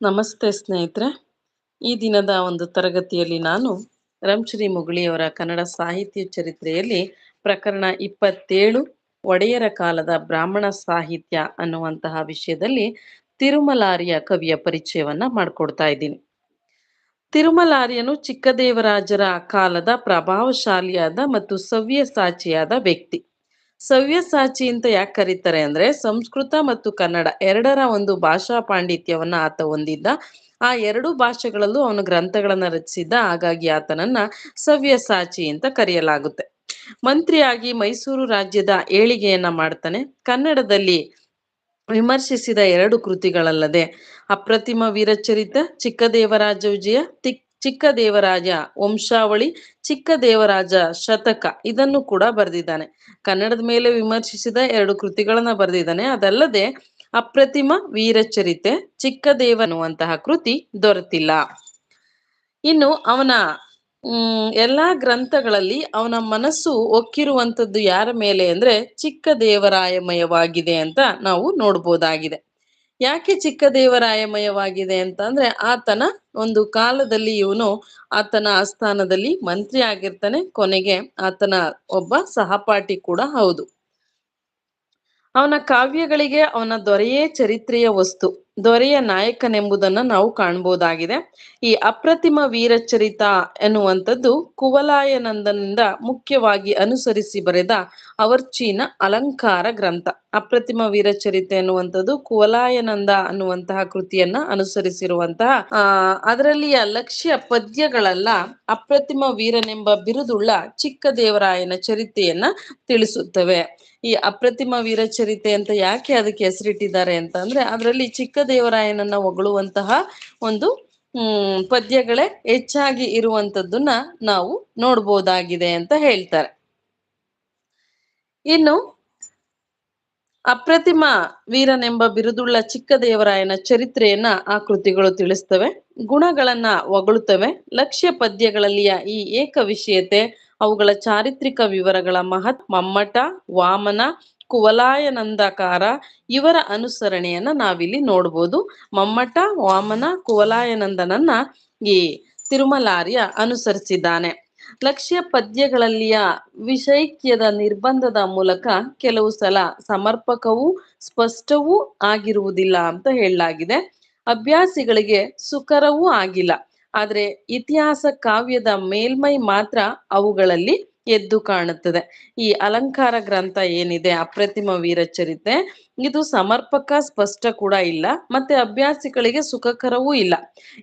ನಮಸ್ತೆ ಸ್ನೇಹಿತರೆ. ಈ ದಿನದ ಒಂದು ತರಗತಿಯಲ್ಲಿ ನಾನು ರಂಶ್ರೀ ಮುಗುಳಿಯವರ ಕನ್ನಡ ಸಾಹಿತ್ಯ ಚರಿತ್ರೆಯಲ್ಲಿ ಪ್ರಕರಣ ಇಪ್ಪತ್ತೇಳು, ಒಡೆಯರ ಕಾಲದ ಬ್ರಾಹ್ಮಣ ಸಾಹಿತ್ಯ ಅನ್ನುವಂತಹ ವಿಷಯದಲ್ಲಿ ತಿರುಮಲಾರಿಯ ಕವಿಯ ಪರಿಚಯವನ್ನ ಮಾಡಿಕೊಡ್ತಾ ಇದ್ದೀನಿ. ತಿರುಮಲಾರಿಯನು ಚಿಕ್ಕದೇವರಾಜರ ಕಾಲದ ಪ್ರಭಾವಶಾಲಿಯಾದ ಮತ್ತು ಸವ್ಯ ಸಾಚಿಯಾದ ವ್ಯಕ್ತಿ. ಸವ್ಯಸಾಚಿ ಅಂತ ಯಾಕೆ ಕರೀತಾರೆ ಅಂದ್ರೆ ಸಂಸ್ಕೃತ ಮತ್ತು ಕನ್ನಡ ಎರಡರ ಒಂದು ಭಾಷಾ ಪಾಂಡಿತ್ಯವನ್ನ ಆತ ಹೊಂದಿದ್ದ. ಆ ಎರಡು ಭಾಷೆಗಳಲ್ಲೂ ಅವನು ಗ್ರಂಥಗಳನ್ನ ರಚಿಸಿದ್ದ, ಹಾಗಾಗಿ ಆತನನ್ನ ಸವ್ಯಸಾಚಿ ಅಂತ ಕರೆಯಲಾಗುತ್ತೆ. ಮಂತ್ರಿಯಾಗಿ ಮೈಸೂರು ರಾಜ್ಯದ ಏಳಿಗೆಯನ್ನ ಮಾಡ್ತಾನೆ. ಕನ್ನಡದಲ್ಲಿ ವಿಮರ್ಶಿಸಿದ ಎರಡು ಕೃತಿಗಳಲ್ಲದೆ ಅಪ್ರತಿಮ ವೀರಚರಿತ, ಚಿಕ್ಕದೇವರಾಜ ವಿಜಯ, ತಿಕ್ ಚಿಕ್ಕದೇವರಾಜ ವಂಶಾವಳಿ ಚಿಕ್ಕ ದೇವರಾಜ ಶತಕ ಇದನ್ನು ಕೂಡ ಬರೆದಿದ್ದಾನೆ. ಕನ್ನಡದ ಮೇಲೆ ವಿಮರ್ಶಿಸಿದ ಎರಡು ಕೃತಿಗಳನ್ನ ಬರೆದಿದ್ದಾನೆ. ಅದಲ್ಲದೆ ಅಪ್ರತಿಮ ವೀರಚರಿತೆ ಚಿಕ್ಕ ಅನ್ನುವಂತಹ ಕೃತಿ ದೊರೆತಿಲ್ಲ. ಇನ್ನು ಅವನ, ಹ್ಮ್, ಎಲ್ಲಾ ಗ್ರಂಥಗಳಲ್ಲಿ ಅವನ ಮನಸ್ಸು ಒಕ್ಕಿರುವಂತದ್ದು ಯಾರ ಮೇಲೆ ಅಂದ್ರೆ ಚಿಕ್ಕ ದೇವರಾಯಮಯವಾಗಿದೆ ಅಂತ ನಾವು ನೋಡ್ಬೋದಾಗಿದೆ. ಯಾಕೆ ಚಿಕ್ಕ ದೇವರಾಯಮಯವಾಗಿದೆ ಅಂತ ಅಂದ್ರೆ ಆತನ ಒಂದು ಕಾಲದಲ್ಲಿ ಇವನು ಆತನ ಆಸ್ಥಾನದಲ್ಲಿ ಮಂತ್ರಿ ಆಗಿರ್ತಾನೆ, ಕೊನೆಗೆ ಆತನ ಒಬ್ಬ ಸಹಪಾಠಿ ಕೂಡ ಹೌದು. ಅವನ ಕಾವ್ಯಗಳಿಗೆ ಅವನ ದೊರೆಯೇ ಚರಿತ್ರೆಯ ವಸ್ತು. ದೊರೆಯ ನಾಯಕನೆಂಬುದನ್ನ ನಾವು ಕಾಣಬಹುದಾಗಿದೆ ಈ ಅಪ್ರತಿಮ ವೀರಚರಿತ ಎನ್ನುವಂಥದ್ದು ಕುವಲಾಯನಂದನಿಂದ ಮುಖ್ಯವಾಗಿ ಅನುಸರಿಸಿ ಬರೆದ ಅವರ್ಚೀನ ಅಲಂಕಾರ ಗ್ರಂಥ. ಅಪ್ರತಿಮ ವೀರಚರಿತೆ ಎನ್ನುವಂಥದ್ದು ಕುವಲಾಯನಂದ ಅನ್ನುವಂತಹ ಕೃತಿಯನ್ನ ಅನುಸರಿಸಿರುವಂತಹ ಅದರಲ್ಲಿಯ ಲಕ್ಷ್ಯ ಪದ್ಯಗಳೆಲ್ಲ, ಅಪ್ರತಿಮ ವೀರನೆಂಬ ಬಿರುದುಳ್ಳ ಚಿಕ್ಕ ದೇವರಾಯನ ಚರಿತೆಯನ್ನ ತಿಳಿಸುತ್ತವೆ. ಈ ಅಪ್ರತಿಮ ವೀರಚರಿತೆ ಅಂತ ಯಾಕೆ ಅದಕ್ಕೆ ಹೆಸರಿಟ್ಟಿದ್ದಾರೆ ಅಂತ ಅಂದ್ರೆ ಅದರಲ್ಲಿ ಚಿಕ್ಕ ದೇವರಾಯನನ್ನ ಹೊಗಳುವಂತಹ ಒಂದು, ಹ್ಮ್, ಪದ್ಯಗಳೇ ಹೆಚ್ಚಾಗಿ ಇರುವಂತದ್ದನ್ನ ನಾವು ನೋಡ್ಬೋದಾಗಿದೆ ಅಂತ ಹೇಳ್ತಾರೆ. ಇನ್ನು, ಅಪ್ರತಿಮ ವೀರನೆಂಬ ಬಿರುದುಳ್ಳ ಚಿಕ್ಕ ದೇವರಾಯನ ಚರಿತ್ರೆಯನ್ನ ಆ ಕೃತಿಗಳು ತಿಳಿಸ್ತವೆ. ಗುಣಗಳನ್ನ ಹೊಗಳುತ್ತವೆ. ಲಕ್ಷ್ಯ ಪದ್ಯಗಳಲ್ಲಿಯ ಈ ಏಕ ವಿಷಯತೆ ಅವುಗಳ ಚಾರಿತ್ರಿಕ ವಿವರಗಳ ಮಹತ್ ಮಮ್ಮಟ, ವಾಮನ, ಕುವಲಾಯನಂದಕಾರ ಇವರ ಅನುಸರಣೆಯನ್ನ ನಾವಿಲ್ಲಿ ನೋಡ್ಬೋದು. ಮಮ್ಮಟ, ವಾಮನ, ಕುವಲಾಯನಂದನನ್ನ ಈ ತಿರುಮಲಾರ್ಯ ಅನುಸರಿಸಿದ್ದಾನೆ. ಲಕ್ಷ್ಯ ಪದ್ಯಗಳಲ್ಲಿಯ ವಿಷೈಕ್ಯದ ನಿರ್ಬಂಧದ ಮೂಲಕ ಕೆಲವು ಸಲ ಸಮರ್ಪಕವೂ ಸ್ಪಷ್ಟವೂ ಆಗಿರುವುದಿಲ್ಲ ಅಂತ ಹೇಳಲಾಗಿದೆ. ಅಭ್ಯಾಸಿಗಳಿಗೆ ಸುಕರವೂ ಆಗಿಲ್ಲ. ಆದ್ರೆ ಇತಿಹಾಸ ಕಾವ್ಯದ ಮೇಲ್ಮೈ ಮಾತ್ರ ಅವುಗಳಲ್ಲಿ ಎದ್ದು ಕಾಣುತ್ತದೆ. ಈ ಅಲಂಕಾರ ಗ್ರಂಥ ಏನಿದೆ, ಅಪ್ರತಿಮ ವೀರಚರಿತೆ, ಇದು ಸಮರ್ಪಕ, ಸ್ಪಷ್ಟ ಕೂಡ ಇಲ್ಲ, ಮತ್ತೆ ಅಭ್ಯಾಸಿಗಳಿಗೆ ಸುಖಕರವೂ ಇಲ್ಲ.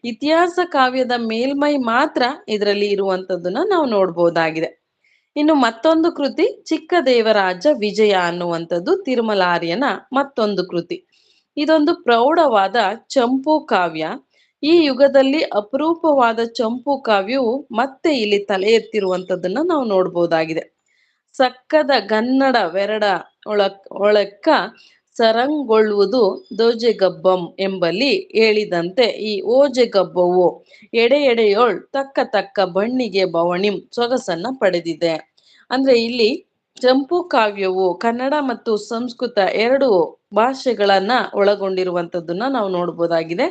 ಇತಿಹಾಸ ಕಾವ್ಯದ ಮೇಲ್ಮೈ ಮಾತ್ರ ಇದರಲ್ಲಿ ಇರುವಂತದ್ದನ್ನ ನಾವು ನೋಡ್ಬೋದಾಗಿದೆ. ಇನ್ನು ಮತ್ತೊಂದು ಕೃತಿ, ಚಿಕ್ಕ ದೇವರಾಜ ವಿಜಯ ಅನ್ನುವಂಥದ್ದು ತಿರುಮಲಾರ್ಯನ ಮತ್ತೊಂದು ಕೃತಿ. ಇದೊಂದು ಪ್ರೌಢವಾದ ಚಂಪು ಕಾವ್ಯ. ಈ ಯುಗದಲ್ಲಿ ಅಪರೂಪವಾದ ಚಂಪು ಕಾವ್ಯವು ಮತ್ತೆ ಇಲ್ಲಿ ತಲೆ ಎತ್ತಿರುವಂತದನ್ನ ನಾವು ನೋಡ್ಬೋದಾಗಿದೆ. ಸಕ್ಕದ ಗನ್ನಡ ವೆರಡ ಒಳಕ್, ಒಳಕ್ಕ ಸರಂಗೊಳ್ಳುವುದು ದೋಜೆಗಬ್ಬಂ ಎಂಬಲ್ಲಿ ಹೇಳಿದಂತೆ ಈ ಓಜೆಗಬ್ಬವು ಎಡೆ ಎಡೆಯೋಳ್ ತಕ್ಕ ತಕ್ಕ ಬಣ್ಣಿಗೆ ಬವಣಿಂ ಸೊಗಸನ್ನ ಪಡೆದಿದೆ. ಅಂದ್ರೆ ಇಲ್ಲಿ ಚಂಪು ಕಾವ್ಯವು ಕನ್ನಡ ಮತ್ತು ಸಂಸ್ಕೃತ ಎರಡು ಭಾಷೆಗಳನ್ನ ಒಳಗೊಂಡಿರುವಂತದ್ದನ್ನ ನಾವು ನೋಡ್ಬೋದಾಗಿದೆ.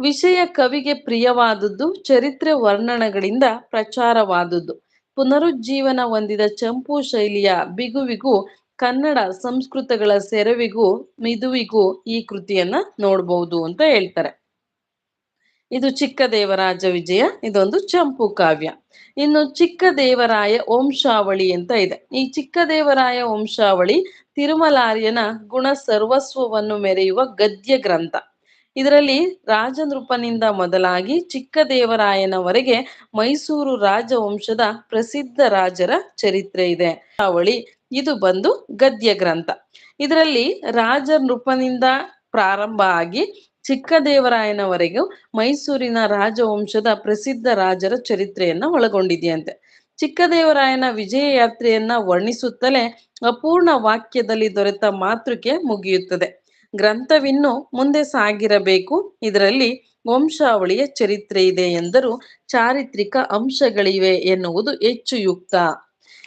ವಿಷಯ ಕವಿಗೆ ಪ್ರಿಯವಾದದ್ದು, ಚರಿತ್ರೆ ವರ್ಣನೆಗಳಿಂದ ಪ್ರಚಾರವಾದದ್ದು. ಪುನರುಜ್ಜೀವನ ಹೊಂದಿದ ಚಂಪು ಶೈಲಿಯ ಬಿಗುವಿಗೂ, ಕನ್ನಡ ಸಂಸ್ಕೃತಗಳ ಸೆರವಿಗೂ, ಮಿದುವಿಗೂ ಈ ಕೃತಿಯನ್ನ ನೋಡ್ಬಹುದು ಅಂತ ಹೇಳ್ತಾರೆ. ಇದು ಚಿಕ್ಕ ದೇವರಾಜ ವಿಜಯ, ಇದೊಂದು ಚಂಪು ಕಾವ್ಯ. ಇನ್ನು ಚಿಕ್ಕ ದೇವರಾಯ ವಂಶಾವಳಿ ಅಂತ ಇದೆ. ಈ ಚಿಕ್ಕ ದೇವರಾಯ ವಂಶಾವಳಿ ತಿರುಮಲಾರ್ಯನ ಗುಣ ಸರ್ವಸ್ವವನ್ನು ಮೆರೆಯುವ ಗದ್ಯ ಗ್ರಂಥ. ಇದರಲ್ಲಿ ರಾಜನೃಪನಿಂದ ಮೊದಲಾಗಿ ಚಿಕ್ಕದೇವರಾಯನವರೆಗೆ ಮೈಸೂರು ರಾಜವಂಶದ ಪ್ರಸಿದ್ಧ ರಾಜರ ಚರಿತ್ರೆ ಇದೆ. ಅವಳಿ ಇದು ಬಂದು ಗದ್ಯ ಗ್ರಂಥ. ಇದರಲ್ಲಿ ರಾಜ ನೃಪನಿಂದ ಪ್ರಾರಂಭ ಆಗಿ ಚಿಕ್ಕದೇವರಾಯನವರೆಗೂ ಮೈಸೂರಿನ ರಾಜವಂಶದ ಪ್ರಸಿದ್ಧ ರಾಜರ ಚರಿತ್ರೆಯನ್ನ ಒಳಗೊಂಡಿದೆಯಂತೆ. ಚಿಕ್ಕದೇವರಾಯನ ವಿಜಯ ಯಾತ್ರೆಯನ್ನ ವರ್ಣಿಸುತ್ತಲೇ ಅಪೂರ್ಣ ವಾಕ್ಯದಲ್ಲಿ ದೊರೆತ ಮಾತೃಕೆ ಮುಗಿಯುತ್ತದೆ. ಗ್ರಂಥವಿನ್ನು ಮುಂದೆ ಸಾಗಿರಬೇಕು. ಇದರಲ್ಲಿ ವಂಶಾವಳಿಯ ಚರಿತ್ರೆ ಇದೆ ಎಂದರೂ ಚಾರಿತ್ರಿಕ ಅಂಶಗಳಿವೆ ಎನ್ನುವುದು ಹೆಚ್ಚು ಯುಕ್ತ.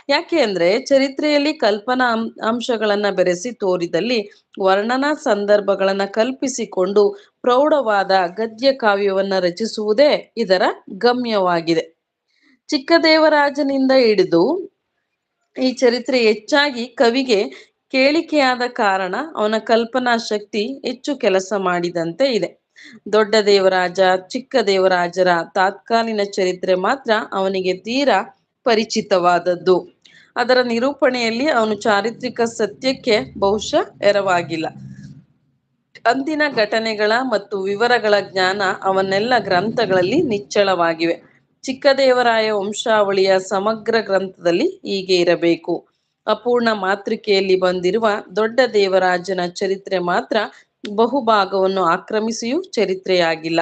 ಯಾಕೆ ಅಂದ್ರೆ ಚರಿತ್ರೆಯಲ್ಲಿ ಕಲ್ಪನಾ ಅಂಶಗಳನ್ನ ಬೆರೆಸಿ ತೋರಿದಲ್ಲಿ ವರ್ಣನಾ ಸಂದರ್ಭಗಳನ್ನ ಕಲ್ಪಿಸಿಕೊಂಡು ಪ್ರೌಢವಾದ ಗದ್ಯ ಕಾವ್ಯವನ್ನ ರಚಿಸುವುದೇ ಇದರ ಗಮ್ಯವಾಗಿದೆ. ಚಿಕ್ಕದೇವರಾಜನಿಂದ ಹಿಡಿದು ಈ ಚರಿತ್ರೆ ಹೆಚ್ಚಾಗಿ ಕವಿಗೆ ಕೇಳಿಕೆಯಾದ ಕಾರಣ ಅವನ ಕಲ್ಪನಾ ಶಕ್ತಿ ಹೆಚ್ಚು ಕೆಲಸ ಮಾಡಿದಂತೆ ಇದೆ. ದೊಡ್ಡ ದೇವರಾಜ, ಚಿಕ್ಕ ದೇವರಾಜರ ತಾತ್ಕಾಲಿನ ಚರಿತ್ರೆ ಮಾತ್ರ ಅವನಿಗೆ ತೀರಾ ಪರಿಚಿತವಾದದ್ದು. ಅದರ ನಿರೂಪಣೆಯಲ್ಲಿ ಅವನು ಚಾರಿತ್ರಿಕ ಸತ್ಯಕ್ಕೆ ಬಹುಶಃ ಎರವಾಗಿಲ್ಲ. ಅಂದಿನ ಘಟನೆಗಳ ಮತ್ತು ವಿವರಗಳ ಜ್ಞಾನ ಅವನ್ನೆಲ್ಲ ಗ್ರಂಥಗಳಲ್ಲಿ ನಿಚ್ಚಳವಾಗಿವೆ. ಚಿಕ್ಕದೇವರಾಯ ವಂಶಾವಳಿಯ ಸಮಗ್ರ ಗ್ರಂಥದಲ್ಲಿ ಹೀಗೆ ಇರಬೇಕು. ಅಪೂರ್ಣ ಮಾತೃಕೆಯಲ್ಲಿ ಬಂದಿರುವ ದೊಡ್ಡ ದೇವರಾಜನ ಚರಿತ್ರೆ ಮಾತ್ರ ಬಹುಭಾಗವನ್ನು ಆಕ್ರಮಿಸಿಯೂ ಚರಿತ್ರೆಯಾಗಿಲ್ಲ.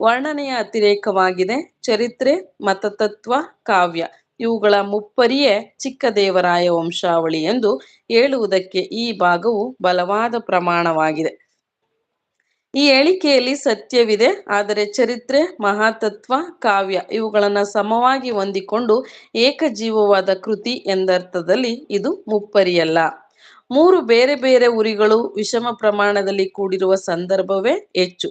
ವರ್ಣನೆಯ ಅತಿರೇಕವಾಗಿದೆ ಚರಿತ್ರೆ, ಮತತತ್ವ, ಕಾವ್ಯ. ಇವುಗಳ ಮುಪ್ಪರಿಯೇ ಚಿಕ್ಕದೇವರಾಯ ವಂಶಾವಳಿ ಎಂದು ಹೇಳುವುದಕ್ಕೆ ಈ ಭಾಗವು ಬಲವಾದ ಪ್ರಮಾಣವಾಗಿದೆ. ಈ ಹೇಳಿಕೆಯಲ್ಲಿ ಸತ್ಯವಿದೆ, ಆದರೆ ಚರಿತ್ರೆ, ಮಹಾತತ್ವ, ಕಾವ್ಯ ಇವುಗಳನ್ನು ಸಮವಾಗಿ ಹೊಂದಿಕೊಂಡು ಏಕಜೀವವಾದ ಕೃತಿ ಎಂದರ್ಥದಲ್ಲಿ ಇದು ಮುಪ್ಪರಿಯಲ್ಲ. ಮೂರು ಬೇರೆ ಬೇರೆ ಉರಿಗಳು ವಿಷಮ ಪ್ರಮಾಣದಲ್ಲಿ ಕೂಡಿರುವ ಸಂದರ್ಭವೇ ಹೆಚ್ಚು.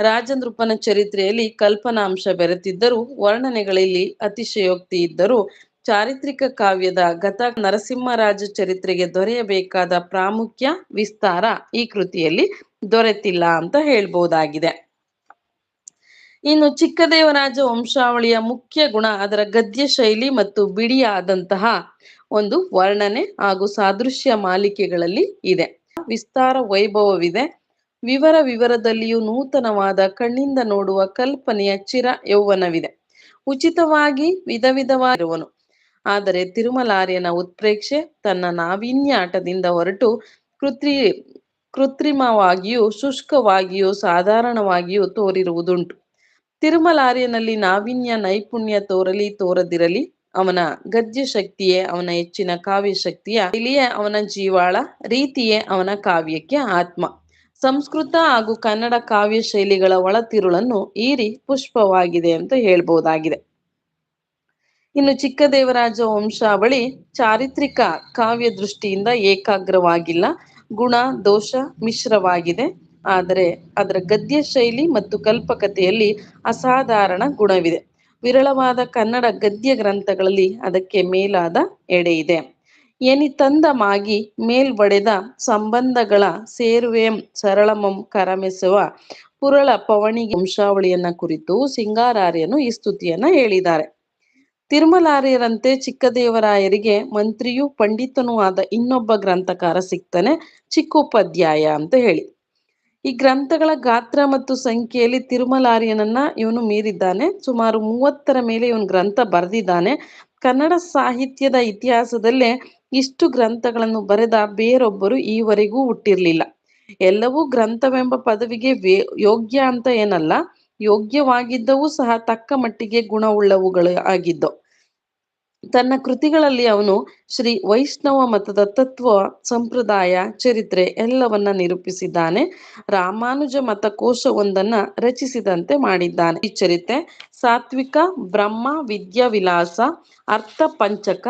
ರಾಜನೃಪನ ಚರಿತ್ರೆಯಲ್ಲಿ ಕಲ್ಪನಾಂಶ ಬೆರೆತಿದ್ದರೂ, ವರ್ಣನೆಗಳಲ್ಲಿ ಅತಿಶಯೋಕ್ತಿ ಇದ್ದರೂ, ಚಾರಿತ್ರಿಕ ಕಾವ್ಯದ ಗತ ನರಸಿಂಹರಾಜ ಚರಿತ್ರೆಗೆ ದೊರೆಯಬೇಕಾದ ಪ್ರಾಮುಖ್ಯ ವಿಸ್ತಾರ ಈ ಕೃತಿಯಲ್ಲಿ ದೊರೆತಿಲ್ಲ ಅಂತ ಹೇಳ್ಬೋದಾಗಿದೆ. ಇನ್ನು ಚಿಕ್ಕದೇವರಾಜ ವಂಶಾವಳಿಯ ಮುಖ್ಯ ಗುಣ ಅದರ ಗದ್ಯ ಶೈಲಿ ಮತ್ತು ಬಿಡಿಯಾದಂತಹ ಒಂದು ವರ್ಣನೆ ಹಾಗೂ ಸಾದೃಶ್ಯ ಮಾಲಿಕೆಗಳಲ್ಲಿ ಇದೆ. ವಿಸ್ತಾರ ವೈಭವವಿದೆ. ವಿವರ ವಿವರದಲ್ಲಿಯೂ ನೂತನವಾದ ಕಣ್ಣಿಂದ ನೋಡುವ ಕಲ್ಪನೆಯ ಚಿರ ಯೌವನವಿದೆ. ಉಚಿತವಾಗಿ ವಿಧ ವಿಧವಾಗಿರುವನು ಆದರೆ ತಿರುಮಲಾರ್ಯನ ಉತ್ಪ್ರೇಕ್ಷೆ ತನ್ನ ನಾವೀನ್ಯ ಆಟದಿಂದ ಹೊರಟು ಕೃತ್ರಿ ಕೃತ್ರಿಮವಾಗಿಯೂ ಶುಷ್ಕವಾಗಿಯೂ ಸಾಧಾರಣವಾಗಿಯೂ ತೋರಿರುವುದುಂಟು. ತಿರುಮಲಾರ್ಯನಲ್ಲಿ ನಾವೀನ್ಯ ನೈಪುಣ್ಯ ತೋರಲಿ ತೋರದಿರಲಿ, ಅವನ ಗದ್ಯ ಶಕ್ತಿಯೇ ಅವನ ಹೆಚ್ಚಿನ ಕಾವ್ಯ ಶಕ್ತಿಯ ಇಲ್ಲಿಯೇ ಅವನ ಜೀವಾಳ, ರೀತಿಯೇ ಅವನ ಕಾವ್ಯಕ್ಕೆ ಆತ್ಮ. ಸಂಸ್ಕೃತ ಹಾಗೂ ಕನ್ನಡ ಕಾವ್ಯ ಶೈಲಿಗಳ ಒಳತಿರುಳನ್ನು ಈರಿ ಪುಷ್ಪವಾಗಿದೆ ಅಂತ ಹೇಳ್ಬೋದಾಗಿದೆ. ಇನ್ನು ಚಿಕ್ಕದೇವರಾಜ ವಂಶಾವಳಿ ಚಾರಿತ್ರಿಕ ಕಾವ್ಯ ದೃಷ್ಟಿಯಿಂದ ಏಕಾಗ್ರವಾಗಿಲ್ಲ. ಗುಣ, ದೋಷ ಮಿಶ್ರವಾಗಿದೆ. ಆದರೆ ಅದರ ಗದ್ಯ ಶೈಲಿ ಮತ್ತು ಕಲ್ಪಕತೆಯಲ್ಲಿ ಅಸಾಧಾರಣ ಗುಣವಿದೆ. ವಿರಳವಾದ ಕನ್ನಡ ಗದ್ಯ ಗ್ರಂಥಗಳಲ್ಲಿ ಅದಕ್ಕೆ ಮೇಲಾದ ಎಡೆ ಇದೆ. ಎನಿತಂದ ಮಾಗಿ ಮೇಲ್ಬಡೆದ ಸಂಬಂಧಗಳ ಸೇರುವೆಂ ಸರಳಮಂ ಕರಮೆಸುವ ಪುರಳ ಪವಣಿ ವಂಶಾವಳಿಯನ್ನ ಕುರಿತು ಸಿಂಗಾರಾರ್ಯನು ಈ ಸ್ತುತಿಯನ್ನ ಹೇಳಿದ್ದಾರೆ. ತಿರುಮಲಾರ್ಯರಂತೆ ಚಿಕ್ಕದೇವರಾಯರಿಗೆ ಮಂತ್ರಿಯೂ ಪಂಡಿತನೂ ಆದ ಇನ್ನೊಬ್ಬ ಗ್ರಂಥಕಾರ ಸಿಗ್ತಾನೆ ಚಿಕ್ಕೋಪಾಧ್ಯಾಯ ಅಂತ ಹೇಳಿ. ಈ ಗ್ರಂಥಗಳ ಗಾತ್ರ ಮತ್ತು ಸಂಖ್ಯೆಯಲ್ಲಿ ತಿರುಮಲಾರ್ಯನನ್ನ ಇವನು ಮೀರಿದ್ದಾನೆ. ಸುಮಾರು ಮೂವತ್ತರ ಮೇಲೆ ಇವನು ಗ್ರಂಥ ಬರೆದಿದ್ದಾನೆ. ಕನ್ನಡ ಸಾಹಿತ್ಯದ ಇತಿಹಾಸದಲ್ಲೇ ಇಷ್ಟು ಗ್ರಂಥಗಳನ್ನು ಬರೆದ ಬೇರೊಬ್ಬರು ಈವರೆಗೂ ಹುಟ್ಟಿರ್ಲಿಲ್ಲ. ಎಲ್ಲವೂ ಗ್ರಂಥವೆಂಬ ಪದವಿಗೆ ಯೋಗ್ಯ ಅಂತ ಏನಲ್ಲ. ಯೋಗ್ಯವಾಗಿದ್ದವೂ ಸಹ ತಕ್ಕ ಮಟ್ಟಿಗೆ ಗುಣವುಳ್ಳವುಗಳು ಆಗಿದ್ದವು. ತನ್ನ ಕೃತಿಗಳಲ್ಲಿ ಅವನು ಶ್ರೀ ವೈಷ್ಣವ ಮತದ ತತ್ವ, ಸಂಪ್ರದಾಯ, ಚರಿತ್ರೆ ಎಲ್ಲವನ್ನ ನಿರೂಪಿಸಿದ್ದಾನೆ. ರಾಮಾನುಜ ಮತ ಕೋಶವೊಂದನ್ನ ರಚಿಸಿದಂತೆ ಮಾಡಿದ್ದಾನೆ. ಈ ಚರಿತ್ರೆ ಸಾತ್ವಿಕ, ಬ್ರಹ್ಮ ವಿದ್ಯಾವಿಲಾಸ ಅರ್ಥ ಪಂಚಕ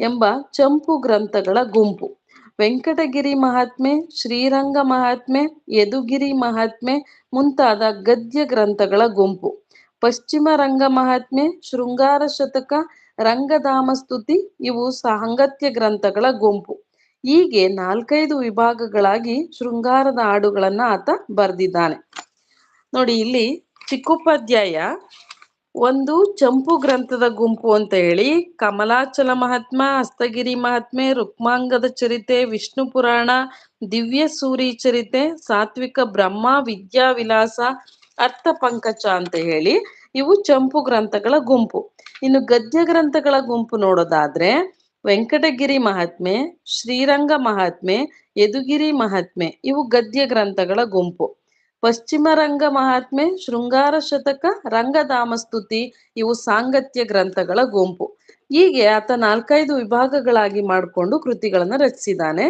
ಎಂಬ ಚಂಪು ಗ್ರಂಥಗಳ ಗುಂಪು. ವೆಂಕಟಗಿರಿ ಮಹಾತ್ಮೆ, ಶ್ರೀರಂಗ ಮಹಾತ್ಮೆ, ಯದುಗಿರಿ ಮಹಾತ್ಮೆ ಮುಂತಾದ ಗದ್ಯ ಗ್ರಂಥಗಳ ಗುಂಪು. ಪಶ್ಚಿಮ ರಂಗ ಮಹಾತ್ಮೆ, ಶೃಂಗಾರ ಶತಕ ರಂಗಧಾಮ ಸ್ತುತಿ ಇವು ಸಾಂಗತ್ಯ ಗ್ರಂಥಗಳ ಗುಂಪು. ಹೀಗೆ ನಾಲ್ಕೈದು ವಿಭಾಗಗಳಾಗಿ ಶೃಂಗಾರದ ಹಾಡುಗಳನ್ನ ಆತ ಬರೆದಿದ್ದಾನೆ. ನೋಡಿ, ಇಲ್ಲಿ ಚಿಕ್ಕೋಪಾಧ್ಯಾಯ ಒಂದು ಚಂಪು ಗ್ರಂಥದ ಗುಂಪು ಅಂತ ಹೇಳಿ, ಕಮಲಾಚಲ ಮಹಾತ್ಮ, ಹಸ್ತಗಿರಿ ಮಹಾತ್ಮೆ, ರುಕ್ಮಾಂಗದ ಚರಿತೆ, ವಿಷ್ಣು ಪುರಾಣ, ದಿವ್ಯ ಸೂರಿ ಚರಿತೆ, ಸಾತ್ವಿಕ ಬ್ರಹ್ಮ ವಿದ್ಯಾ ವಿಲಾಸ ಅರ್ಥ ಪಂಕಜ ಅಂತ ಹೇಳಿ ಇವು ಚಂಪು ಗ್ರಂಥಗಳ ಗುಂಪು. ಇನ್ನು ಗದ್ಯ ಗ್ರಂಥಗಳ ಗುಂಪು ನೋಡೋದಾದ್ರೆ ವೆಂಕಟಗಿರಿ ಮಹಾತ್ಮೆ, ಶ್ರೀರಂಗ ಮಹಾತ್ಮೆ, ಯದುಗಿರಿ ಮಹಾತ್ಮೆ ಇವು ಗದ್ಯ ಗ್ರಂಥಗಳ ಗುಂಪು. ಪಶ್ಚಿಮ ರಂಗ ಮಹಾತ್ಮೆ, ಶೃಂಗಾರ ಶತಕ ರಂಗಧಾಮ ಸ್ತುತಿ ಇವು ಸಾಂಗತ್ಯ ಗ್ರಂಥಗಳ ಗುಂಪು. ಹೀಗೆ ಆತ ನಾಲ್ಕೈದು ವಿಭಾಗಗಳಾಗಿ ಮಾಡಿಕೊಂಡು ಕೃತಿಗಳನ್ನ ರಚಿಸಿದ್ದಾನೆ.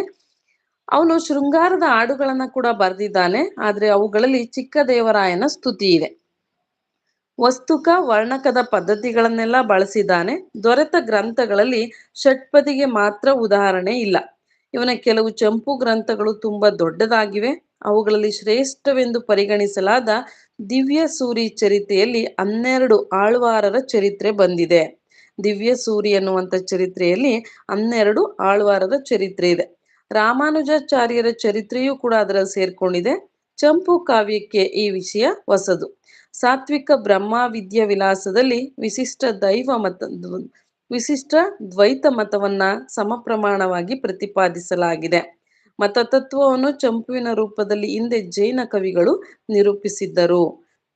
ಅವನು ಶೃಂಗಾರದ ಹಾಡುಗಳನ್ನ ಕೂಡ ಬರೆದಿದ್ದಾನೆ, ಆದ್ರೆ ಅವುಗಳಲ್ಲಿ ಚಿಕ್ಕ ದೇವರಾಯನ ಸ್ತುತಿ ಇದೆ. ವಸ್ತುಕ ವರ್ಣಕದ ಪದ್ಧತಿಗಳನ್ನೆಲ್ಲ ಬಳಸಿದ್ದಾನೆ. ದೊರೆತ ಗ್ರಂಥಗಳಲ್ಲಿ ಷಟ್ಪದಿಗೆ ಮಾತ್ರ ಉದಾಹರಣೆ ಇಲ್ಲ. ಇವನ ಕೆಲವು ಚಂಪು ಗ್ರಂಥಗಳು ತುಂಬಾ ದೊಡ್ಡದಾಗಿವೆ. ಅವುಗಳಲ್ಲಿ ಶ್ರೇಷ್ಠವೆಂದು ಪರಿಗಣಿಸಲಾದ ದಿವ್ಯ ಸೂರಿ ಚರಿತೆಯಲ್ಲಿ ಹನ್ನೆರಡು ಆಳ್ವಾರರ ಚರಿತ್ರೆ ಬಂದಿದೆ. ದಿವ್ಯ ಸೂರಿ ಅನ್ನುವಂಥ ಚರಿತ್ರೆಯಲ್ಲಿ ಹನ್ನೆರಡು ಆಳ್ವಾರರ ಚರಿತ್ರೆ ಇದೆ. ರಾಮಾನುಜಾಚಾರ್ಯರ ಚರಿತ್ರೆಯೂ ಕೂಡ ಅದರಲ್ಲಿ ಸೇರ್ಕೊಂಡಿದೆ. ಚಂಪು ಕಾವ್ಯಕ್ಕೆ ಈ ವಿಷಯ ಹೊಸದು. ಸಾತ್ವಿಕ ಬ್ರಹ್ಮ ವಿದ್ಯಾ ವಿಲಾಸದಲ್ಲಿ ವಿಶಿಷ್ಟ ದೈವ ಮತ, ವಿಶಿಷ್ಟ ದ್ವೈತ ಮತವನ್ನ ಸಮಪ್ರಮಾಣವಾಗಿ ಪ್ರತಿಪಾದಿಸಲಾಗಿದೆ. ಮತತತ್ವವನ್ನು ಚಂಪುವಿನ ರೂಪದಲ್ಲಿ ಹಿಂದೆ ಜೈನ ಕವಿಗಳು ನಿರೂಪಿಸಿದ್ದರು.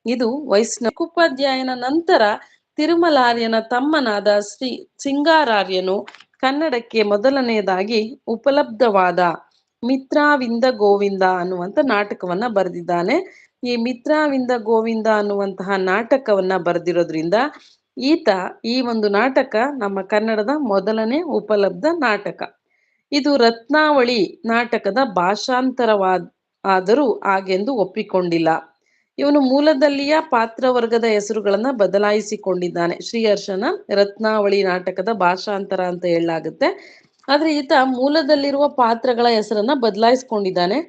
ಇದು ವೈಷ್ಣವ ಉಪಾಧ್ಯಾಯನ ನಂತರ ತಿರುಮಲಾರ್ಯನ ತಮ್ಮನಾದ ಶ್ರೀ ಸಿಂಗಾರಾರ್ಯನು ಕನ್ನಡಕ್ಕೆ ಮೊದಲನೆಯದಾಗಿ ಉಪಲಬ್ಧವಾದ ಮಿತ್ರಾವಿಂದ ಗೋವಿಂದ ಅನ್ನುವಂಥ ನಾಟಕವನ್ನ ಬರೆದಿದ್ದಾನೆ. ಈ ಮಿತ್ರಾವಿಂದ ಗೋವಿಂದ ಅನ್ನುವಂತಹ ನಾಟಕವನ್ನ ಬರೆದಿರೋದ್ರಿಂದ ಈತ ಈ ಒಂದು ನಾಟಕ ನಮ್ಮ ಕನ್ನಡದ ಮೊದಲನೇ ಉಪಲಬ್ಧ ನಾಟಕ. ಇದು ರತ್ನಾವಳಿ ನಾಟಕದ ಭಾಷಾಂತರವಾದ ಆದರೂ ಹಾಗೆಂದು ಒಪ್ಪಿಕೊಂಡಿಲ್ಲ. ಇವನು ಮೂಲದಲ್ಲಿಯ ಪಾತ್ರವರ್ಗದ ಹೆಸರುಗಳನ್ನ ಬದಲಾಯಿಸಿಕೊಂಡಿದ್ದಾನೆ. ಶ್ರೀಹರ್ಷನ ರತ್ನಾವಳಿ ನಾಟಕದ ಭಾಷಾಂತರ ಅಂತ ಹೇಳಲಾಗುತ್ತೆ. ಆದ್ರೆ ಈತ ಮೂಲದಲ್ಲಿರುವ ಪಾತ್ರಗಳ ಹೆಸರನ್ನ ಬದಲಾಯಿಸ್ಕೊಂಡಿದ್ದಾನೆ.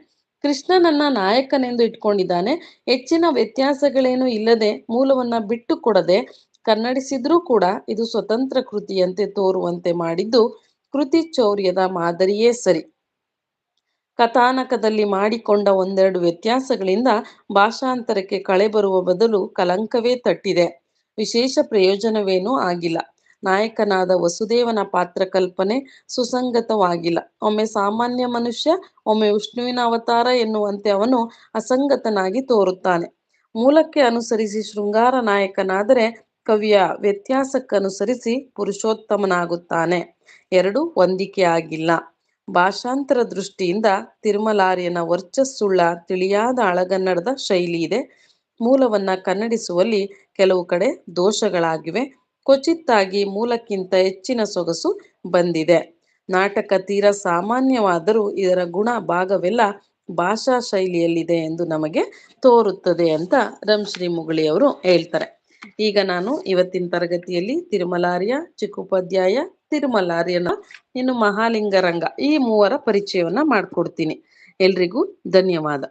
ಕೃಷ್ಣನನ್ನ ನಾಯಕನೆಂದು ಇಟ್ಕೊಂಡಿದ್ದಾನೆ. ಹೆಚ್ಚಿನ ವ್ಯತ್ಯಾಸಗಳೇನು ಇಲ್ಲದೆ ಮೂಲವನ್ನ ಬಿಟ್ಟು ಕೊಡದೆ ಕನ್ನಡಿಸಿದ್ರೂ ಕೂಡ ಇದು ಸ್ವತಂತ್ರ ಕೃತಿಯಂತೆ ತೋರುವಂತೆ ಮಾಡಿದ್ದು ಕೃತಿ ಚೌರ್ಯದ ಮಾದರಿಯೇ ಸರಿ. ಕಥಾನಕದಲ್ಲಿ ಮಾಡಿಕೊಂಡ ಒಂದೆರಡು ವ್ಯತ್ಯಾಸಗಳಿಂದ ಭಾಷಾಂತರಕ್ಕೆ ಕಳೆ ಬರುವ ಬದಲು ಕಲಂಕವೇ ತಟ್ಟಿದೆ. ವಿಶೇಷ ಪ್ರಯೋಜನವೇನೂ ಆಗಿಲ್ಲ. ನಾಯಕನಾದ ವಸುದೇವನ ಪಾತ್ರ ಕಲ್ಪನೆ ಸುಸಂಗತವಾಗಿಲ್ಲ. ಒಮ್ಮೆ ಸಾಮಾನ್ಯ ಮನುಷ್ಯ, ಒಮ್ಮೆ ವಿಷ್ಣುವಿನ ಅವತಾರ ಎನ್ನುವಂತೆ ಅವನು ಅಸಂಗತನಾಗಿ ತೋರುತ್ತಾನೆ. ಮೂಲಕ್ಕೆ ಅನುಸರಿಸಿ ಶೃಂಗಾರ ನಾಯಕನಾದರೆ ಕವಿಯ ವ್ಯತ್ಯಾಸಕ್ಕನುಸರಿಸಿ ಪುರುಷೋತ್ತಮನಾಗುತ್ತಾನೆ. ಎರಡು, ಹೊಂದಿಕೆ ಆಗಿಲ್ಲ. ಭಾಷಾಂತರ ದೃಷ್ಟಿಯಿಂದ ತಿರುಮಲಾರ್ಯನ ವರ್ಚಸ್ಸುಳ್ಳ ತಿಳಿಯಾದ ಅಳಗನ್ನಡದ ಶೈಲಿ ಇದೆ. ಮೂಲವನ್ನ ಕನ್ನಡಿಸುವಲ್ಲಿ ಕೆಲವು ಕಡೆ ದೋಷಗಳಾಗಿವೆ. ಕ್ವಚಿತ್ತಾಗಿ ಮೂಲಕ್ಕಿಂತ ಹೆಚ್ಚಿನ ಸೊಗಸು ಬಂದಿದೆ. ನಾಟಕ ತೀರ ಸಾಮಾನ್ಯವಾದರೂ ಇದರ ಗುಣ ಭಾಗವೆಲ್ಲ ಭಾಷಾ ಶೈಲಿಯಲ್ಲಿದೆ ಎಂದು ನಮಗೆ ತೋರುತ್ತದೆ ಅಂತ ರಂಶ್ರೀ ಮುಗಳಿಯವರು ಹೇಳ್ತಾರೆ. ಈಗ ನಾನು ಇವತ್ತಿನ ತರಗತಿಯಲ್ಲಿ ತಿರುಮಲಾರ್ಯ, ಚಿಕ್ಕೋಪಾಧ್ಯಾಯ, ತಿರುಮಲಾರ್ಯನ ಇನ್ನು ಮಹಾಲಿಂಗರಂಗ ಈ ಮೂವರ ಪರಿಚಯವನ್ನ ಮಾಡ್ಕೊಡ್ತೀನಿ. ಎಲ್ರಿಗೂ ಧನ್ಯವಾದ.